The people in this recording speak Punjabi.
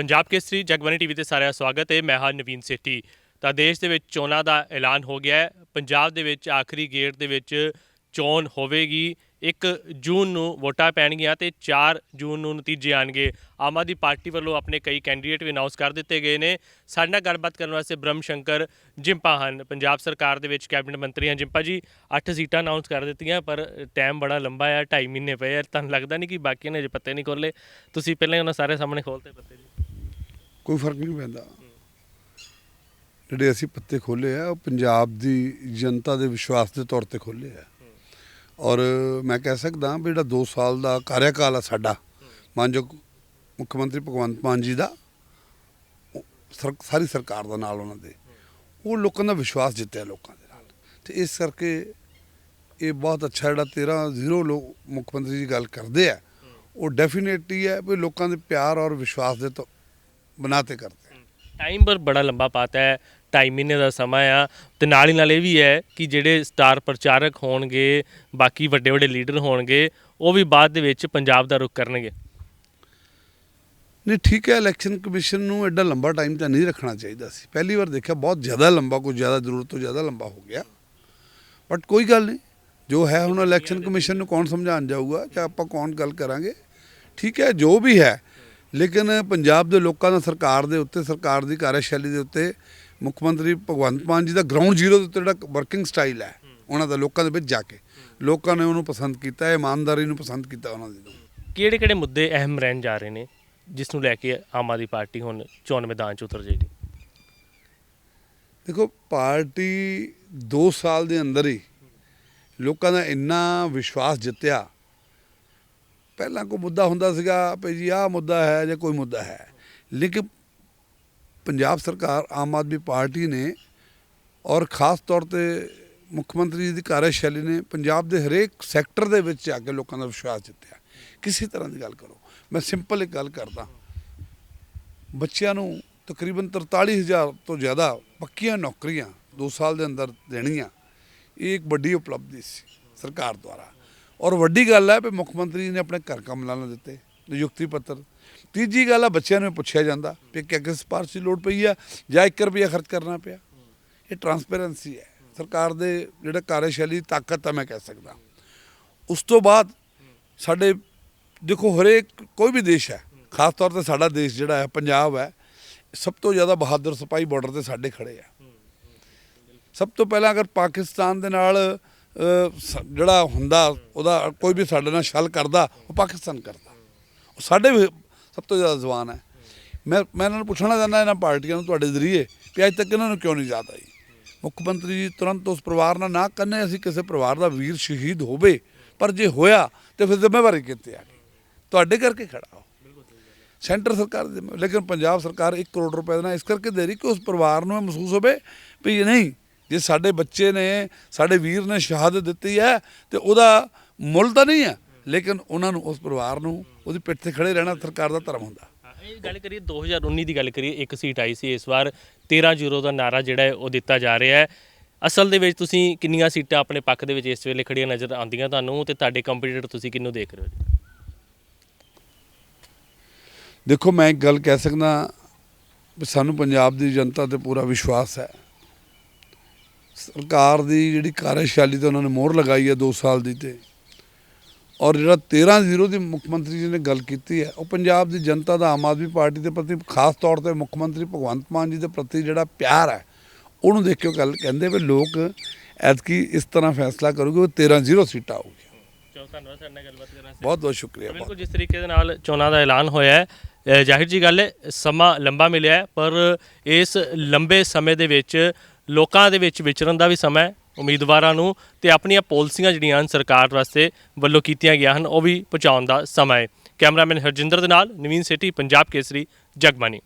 ਪੰਜਾਬ ਕੇਸਰੀ ਜਗਬਾਨੀ ਟੀਵੀ ਤੇ ਸਾਰਿਆਂ ਦਾ ਸਵਾਗਤ ਹੈ। ਮੈਂ ਹਾਂ ਨਵੀਨ ਸੇਠੀ। ਤਾਂ ਦੇਸ਼ ਦੇ ਵਿੱਚ ਚੋਣਾਂ ਦਾ ਐਲਾਨ ਹੋ ਗਿਆ ਹੈ। ਪੰਜਾਬ ਦੇ ਵਿੱਚ ਆਖਰੀ ਗੇੜ ਦੇ ਵਿੱਚ ਚੋਣ ਹੋਵੇਗੀ। 1 ਜੂਨ ਨੂੰ ਵੋਟਾਂ ਪੈਣਗੀਆਂ ਤੇ 4 ਜੂਨ ਨੂੰ ਨਤੀਜੇ ਆਣਗੇ। ਆਮ ਆਦਮੀ ਪਾਰਟੀ ਵੱਲੋਂ ਆਪਣੇ ਕਈ ਕੈਂਡੀਡੇਟ ਵੀ ਅਨਾਉਂਸ ਕਰ ਦਿੱਤੇ ਗਏ ਨੇ। ਸਾਡੇ ਨਾਲ ਗੱਲਬਾਤ ਕਰਨ ਵਾਸਤੇ ਬ੍ਰਹਮ ਸ਼ੰਕਰ ਜਿੰਪਾ ਹਨ। ਪੰਜਾਬ ਸਰਕਾਰ ਦੇ ਵਿੱਚ ਕੈਬਨਿਟ ਮੰਤਰੀ ਹਨ ਜਿੰਪਾ ਜੀ 8 ਸੀਟਾਂ ਅਨਾਉਂਸ ਕਰ ਦਿੱਤੀਆਂ, ਪਰ ਟਾਈਮ ਬੜਾ ਲੰਬਾ ਹੈ 2.5 ਮਹੀਨੇ ਪਏ ਆ। ਤੁਹਾਨੂੰ ਲੱਗਦਾ ਨਹੀਂ ਕਿ ਬਾਕੀਆਂ ਨੇ ਅਜੇ ਪੱਤੇ ਨਹੀਂ ਖੋਲੇ ਤੁਸੀਂ ਪਹਿਲਾਂ ਉਹਨਾਂ ਸਾਰੇ ਸਾਹਮਣੇ ਖੋਲਤੇ ਪੱਤੇ ਜੀ। ਕੋਈ ਫ਼ਰਕ ਨਹੀਂ ਪੈਂਦਾ। ਜਿਹੜੇ ਅਸੀਂ ਪੱਤੇ ਖੋਲੇ ਆ, ਉਹ ਪੰਜਾਬ ਦੀ ਜਨਤਾ ਦੇ ਵਿਸ਼ਵਾਸ ਦੇ ਤੌਰ ਤੇ ਖੋਲੇ ਆ। ਔਰ ਮੈਂ ਕਹਿ ਸਕਦਾ ਵੀ ਜਿਹੜਾ 2 ਸਾਲ ਦਾ ਕਾਰਿਆਕਾਲ ਆ ਸਾਡਾ ਮਾਨਯੋਗ ਮੁੱਖ ਮੰਤਰੀ ਭਗਵੰਤ ਮਾਨ ਜੀ ਦਾ ਸਰ- ਸਾਰੀ ਸਰਕਾਰ ਦਾ ਨਾਲ ਉਹਨਾਂ ਦੇ, ਉਹ ਲੋਕਾਂ ਦਾ ਵਿਸ਼ਵਾਸ ਜਿੱਤਿਆ ਲੋਕਾਂ ਦੇ ਨਾਲ। ਤੇ ਇਸ ਕਰਕੇ ਇਹ ਬਹੁਤ ਅੱਛਾ ਜਿਹੜਾ 13 ਜ਼ੀਰੋ ਲੋਕ ਮੁੱਖ ਮੰਤਰੀ ਜੀ ਗੱਲ ਕਰਦੇ ਆ, ਉਹ ਡੈਫੀਨੇਟਲੀ ਹੈ ਵੀ ਲੋਕਾਂ ਦੇ ਪਿਆਰ ਔਰ ਵਿਸ਼ਵਾਸ ਦੇ ਤੋਂ ਬਣਾ ਤੇ ਕਰਦੇ ਆ ਟਾਈਮ ਪਰ ਬੜਾ ਲੰਬਾ ਪਾਤਾ ਹੈ 2.5 ਮਹੀਨੇ ਦਾ ਸਮਾਂ ਆ ਤੇ ਨਾਲ ਹੀ ਨਾਲ ਇਹ ਵੀ ਹੈ ਕਿ ਜਿਹੜੇ ਸਟਾਰ ਪ੍ਰਚਾਰਕ ਹੋਣਗੇ ਬਾਕੀ ਵੱਡੇ ਵੱਡੇ ਲੀਡਰ ਹੋਣਗੇ ਉਹ ਵੀ ਬਾਅਦ ਦੇ ਵਿੱਚ ਪੰਜਾਬ ਦਾ ਰੁਖ ਕਰਨਗੇ। ਨਹੀਂ ਠੀਕ ਹੈ ਇਲੈਕਸ਼ਨ ਕਮਿਸ਼ਨ ਨੂੰ ਐਡਾ ਲੰਬਾ ਟਾਈਮ ਤਾਂ ਨਹੀਂ ਰੱਖਣਾ ਚਾਹੀਦਾ ਸੀ। ਪਹਿਲੀ ਵਾਰ ਦੇਖਿਆ ਬਹੁਤ ਜ਼ਿਆਦਾ ਲੰਬਾ ਕੋਈ ਜ਼ਿਆਦਾ ਜ਼ਰੂਰਤ ਤੋਂ ਜ਼ਿਆਦਾ ਲੰਬਾ ਹੋ ਗਿਆ। ਬਟ ਕੋਈ ਗੱਲ ਨਹੀਂ ਜੋ ਹੈ ਹੁਣ ਇਲੈਕਸ਼ਨ ਕਮਿਸ਼ਨ ਨੂੰ ਕੌਣ ਸਮਝਾਉਣ ਜਾਊਗਾ ਜਾਂ ਆਪਾਂ ਕੌਣ ਗੱਲ ਕਰਾਂਗੇ? ਠੀਕ ਹੈ ਜੋ ਵੀ ਹੈ ਲੇਕਿਨ ਪੰਜਾਬ ਦੇ ਲੋਕਾਂ ਦਾ ਸਰਕਾਰ ਦੇ ਉੱਤੇ ਸਰਕਾਰ ਦੀ ਕਾਰਜਸ਼ੈਲੀ ਦੇ ਉੱਤੇ ਮੁੱਖ ਮੰਤਰੀ ਭਗਵੰਤ ਮਾਨ ਜੀ ਦਾ ਗਰਾਊਂਡ ਜ਼ੀਰੋ ਦੇ ਉੱਤੇ ਜਿਹੜਾ ਵਰਕਿੰਗ ਸਟਾਈਲ ਹੈ ਉਹਨਾਂ ਦਾ ਲੋਕਾਂ ਦੇ ਵਿੱਚ ਜਾ ਕੇ। ਲੋਕਾਂ ਨੇ ਉਹਨੂੰ ਪਸੰਦ ਕੀਤਾ ਹੈ ਇਮਾਨਦਾਰੀ ਨੂੰ ਪਸੰਦ ਕੀਤਾ ਉਹਨਾਂ ਦੀ। ਕਿਹੜੇ ਕਿਹੜੇ ਮੁੱਦੇ ਅਹਿਮ ਰਹਿਣ ਜਾ ਰਹੇ ਨੇ ਜਿਸ ਨੂੰ ਲੈ ਕੇ ਆਮ ਆਦਮੀ ਪਾਰਟੀ ਹੁਣ ਚੋਣ ਮੈਦਾਨ 'ਚ ਉਤਰ ਜਾਏਗੀ? ਦੇਖੋ ਪਾਰਟੀ 2 ਸਾਲ ਦੇ ਅੰਦਰ ਹੀ ਲੋਕਾਂ ਦਾ ਇੰਨਾ ਵਿਸ਼ਵਾਸ ਜਿੱਤਿਆ ਪਹਿਲਾਂ ਕੋਈ ਮੁੱਦਾ ਹੁੰਦਾ ਸੀਗਾ ਭਈ ਜੀ ਆਹ ਮੁੱਦਾ ਹੈ ਜਾਂ ਕੋਈ ਮੁੱਦਾ ਹੈ। ਲੇਕਿਨ ਪੰਜਾਬ ਸਰਕਾਰ, ਆਮ ਆਦਮੀ ਪਾਰਟੀ ਨੇ ਔਰ ਖਾਸ ਤੌਰ ਤੇ ਮੁੱਖ ਮੰਤਰੀ ਜੀ ਦੀ ਕਾਰਜਸ਼ੈਲੀ ਨੇ ਪੰਜਾਬ ਦੇ ਹਰੇਕ ਸੈਕਟਰ ਦੇ ਵਿੱਚ ਜਾ ਕੇ ਲੋਕਾਂ ਦਾ ਵਿਸ਼ਵਾਸ ਜਿੱਤਿਆ। ਕਿਸੇ ਤਰ੍ਹਾਂ ਦੀ ਗੱਲ ਕਰੋ। ਮੈਂ ਸਿੰਪਲ ਇੱਕ ਗੱਲ ਕਰਦਾ। ਬੱਚਿਆਂ ਨੂੰ ਤਕਰੀਬਨ 43000 ਤੋਂ ਜ਼ਿਆਦਾ ਪੱਕੀਆਂ ਨੌਕਰੀਆਂ 2 ਸਾਲ ਦੇ ਅੰਦਰ ਦੇਣੀਆਂ, ਇਹ ਇੱਕ ਵੱਡੀ ਉਪਲਬਧੀ ਸੀ ਸਰਕਾਰ ਦੁਆਰਾ। ਔਰ ਵੱਡੀ ਗੱਲ ਹੈ ਵੀ ਮੁੱਖ ਮੰਤਰੀ ਨੇ ਆਪਣੇ ਘਰ ਕੰਮ ਲਾਣ ਦਿੱਤੇ, ਨਿਯੁਕਤੀ ਪੱਤਰ। ਤੀਜੀ ਗੱਲ ਆ, ਬੱਚਿਆਂ ਨੂੰ ਪੁੱਛਿਆ ਜਾਂਦਾ ਕਿ ਕਿ ਕਿਸ ਸਿਫਾਰਿਸ਼ ਦੀ ਲੋੜ ਪਈ ਆ ਜਾਂ 1 ਰੁਪਿਆ ਖਰਚ ਕਰਨਾ ਪਿਆ। ਇਹ ਟਰਾਂਸਪੇਰੈਂਸੀ ਹੈ। ਸਰਕਾਰ ਦੇ ਜਿਹੜਾ ਕਾਰਜਸ਼ੈਲੀ ਤਾਕਤ ਆ, ਮੈਂ ਕਹਿ ਸਕਦਾ। ਉਸ ਤੋਂ ਬਾਅਦ ਸਾਡੇ, ਦੇਖੋ ਹਰੇਕ ਕੋਈ ਵੀ ਦੇਸ਼ ਹੈ, ਖਾਸ ਤੌਰ ਤੇ ਸਾਡਾ ਦੇਸ਼ ਜਿਹੜਾ ਹੈ, ਪੰਜਾਬ ਹੈ, ਸਭ ਤੋਂ ਜ਼ਿਆਦਾ ਬਹਾਦਰ ਸਿਪਾਹੀ ਬਾਰਡਰ ਤੇ ਸਾਡੇ ਖੜੇ ਆ। ਸਭ ਤੋਂ ਪਹਿਲਾਂ ਅਗਰ ਪਾਕਿਸਤਾਨ ਦੇ ਨਾਲ ਜਿਹੜਾ ਹੁੰਦਾ, ਉਹਦਾ ਕੋਈ ਵੀ ਸਾਡੇ ਨਾਲ ਛਲ ਕਰਦਾ, ਉਹ ਪਾਕਿਸਤਾਨ ਕਰਦਾ। ਉਹ ਸਾਡੇ ਵੀ ਸਭ ਤੋਂ ਜ਼ਿਆਦਾ ਜ਼ਬਾਨ ਹੈ। ਮੈਂ ਮੈਂ ਇਹਨਾਂ ਨੂੰ ਪੁੱਛਣਾ ਚਾਹੁੰਦਾ, ਇਹਨਾਂ ਪਾਰਟੀਆਂ ਨੂੰ ਤੁਹਾਡੇ ਜ਼ਰੀਏ ਕਿ ਅੱਜ ਤੱਕ ਇਹਨਾਂ ਨੂੰ ਕਿਉਂ ਨਹੀਂ ਯਾਦ ਆਈ? ਮੁੱਖ ਮੰਤਰੀ ਜੀ ਤੁਰੰਤ ਉਸ ਪਰਿਵਾਰ ਨਾਲ ਨਾ ਕਰਨੇ ਅਸੀਂ ਕਿਸੇ ਪਰਿਵਾਰ ਦਾ ਵੀਰ ਸ਼ਹੀਦ ਹੋਵੇ, ਪਰ ਜੇ ਹੋਇਆ, ਤੇ ਫਿਰ ਜ਼ਿੰਮੇਵਾਰੀ ਕਿੱਥੇ ਆ? ਗਈ ਤੁਹਾਡੇ ਕਰਕੇ ਖੜਾ ਹੋ। ਸੈਂਟਰ ਸਰਕਾਰ ਦੇ ਲੇਕਿਨ ਪੰਜਾਬ ਸਰਕਾਰ 1 ਕਰੋੜ ਰੁਪਏ ਦੇਣਾ ਇਸ ਕਰਕੇ ਦੇ ਰਹੀ ਕਿ ਉਸ ਪਰਿਵਾਰ ਨੂੰ ਇਹ ਮਹਿਸੂਸ ਹੋਵੇ ਵੀ ਨਹੀਂ ਜੇ ਸਾਡੇ ਬੱਚੇ ਨੇ ਸਾਡੇ ਵੀਰ ਨੇ ਸ਼ਹਾਦਤ ਦਿੱਤੀ ਹੈ ਤੇ ਉਹਦਾ ਮੁੱਲ ਤਾਂ ਨਹੀਂ ਹੈ ਲੇਕਿਨ ਉਹਨਾਂ ਨੂੰ ਉਸ ਪਰਿਵਾਰ ਨੂੰ ਉਹਦੀ ਪਿੱਠ ਤੇ ਖੜੇ ਰਹਿਣਾ ਸਰਕਾਰ ਦਾ ਧਰਮ ਹੁੰਦਾ। ਇਹ ਗੱਲ ਕਰੀਏ 2019 ਦੀ ਗੱਲ ਕਰੀਏ ਇੱਕ ਸੀਟ ਆਈ ਸੀ ਇਸ ਵਾਰ 13 ਜ਼ੀਰੋ ਦਾ ਨਾਰਾ ਜਿਹੜਾ ਹੈ ਉਹ ਦਿੱਤਾ ਜਾ ਰਿਹਾ ਹੈ। ਅਸਲ ਦੇ ਵਿੱਚ ਤੁਸੀਂ ਕਿੰਨੀਆਂ ਸੀਟਾਂ ਆਪਣੇ ਪੱਖ ਦੇ ਵਿੱਚ ਇਸ ਵੇਲੇ ਖੜੀਆਂ ਨਜ਼ਰ ਆਉਂਦੀਆਂ ਤੁਹਾਨੂੰ ਤੇ ਤੁਹਾਡੇ ਕੰਪੀਟੀਟਰ ਤੁਸੀਂ ਕਿਹਨੂੰ ਦੇਖ ਰਹੇ ਹੋ? ਜੀ? ਦੇਖੋ ਮੈਂ ਇੱਕ ਗੱਲ ਕਹਿ ਸਕਦਾ ਸਾਨੂੰ ਪੰਜਾਬ ਦੀ ਜਨਤਾ ਤੇ ਪੂਰਾ ਵਿਸ਼ਵਾਸ ਹੈ। ਸਰਕਾਰ ਦੀ ਜਿਹੜੀ ਕਾਰਜਸ਼ੈਲੀ ਤੇ ਉਹਨਾਂ ਨੇ ਮੋਹਰ ਲਗਾਈ ਹੈ 2 ਸਾਲ ਦੀ ਤੇ। ਔਰ ਜਿਹੜਾ 13 ਜ਼ੀਰੋ ਦੀ ਮੁੱਖ ਮੰਤਰੀ ਜੀ ਨੇ ਗੱਲ ਕੀਤੀ ਹੈ। ਉਹ ਪੰਜਾਬ ਦੀ ਜਨਤਾ ਦਾ ਆਮ ਆਦਮੀ ਪਾਰਟੀ ਦੇ ਪ੍ਰਤੀ ਖਾਸ ਤੌਰ ਤੇ ਮੁੱਖ ਮੰਤਰੀ ਭਗਵੰਤ ਮਾਨ ਜੀ ਦੇ ਪ੍ਰਤੀ ਜਿਹੜਾ ਪਿਆਰ ਹੈ ਉਹਨੂੰ ਦੇਖ ਕੇ ਗੱਲ ਕਹਿੰਦੇ ਵੀ ਲੋਕ ਐਤਕੀ ਇਸ ਤਰ੍ਹਾਂ ਫੈਸਲਾ ਕਰੋਗੇ ਉਹ 13 ਜ਼ੀਰੋ ਸੀਟਾਂ ਆਊਗੀ ਚਲੋ ਧੰਨਵਾਦ ਸਾਡੇ ਨਾਲ ਗੱਲਬਾਤ ਕਰਨ ਬਹੁਤ ਬਹੁਤ ਸ਼ੁਕਰੀਆ ਬਿਲਕੁਲ ਜਿਸ ਤਰੀਕੇ ਦੇ ਨਾਲ ਚੋਣਾਂ ਦਾ ਐਲਾਨ ਹੋਇਆ ਹੈ ਜ਼ਾਹਿਰ ਜੀ ਗੱਲ ਹੈ ਸਮਾਂ ਲੰਬਾ ਮਿਲਿਆ ਹੈ ਪਰ ਇਸ ਲੰਬੇ ਸਮੇਂ ਦੇ ਵਿੱਚ ਲੋਕਾਂ ਦੇ ਵਿੱਚ ਵਿਚਰਨ ਦਾ ਵੀ ਸਮਾਂ ਹੈ, ਉਮੀਦਵਾਰਾਂ ਨੂੰ ਤੇ ਆਪਣੀਆਂ ਪਾਲਿਸੀਆਂ ਜਿਹੜੀਆਂ ਹਨ ਸਰਕਾਰ ਵਾਸਤੇ ਵੱਲੋਂ ਕੀਤੀਆਂ ਗਿਆ ਹਨ, ਉਹ ਵੀ ਪਹੁੰਚਾਉਣ ਦਾ ਸਮਾਂ ਹੈ। ਕੈਮਰਾਮੈਨ ਹਰਜਿੰਦਰ ਦੇ ਨਾਲ ਨਵੀਨ ਸੇਠੀ, ਪੰਜਾਬ ਕੇਸਰੀ ਜਗਬਾਨੀ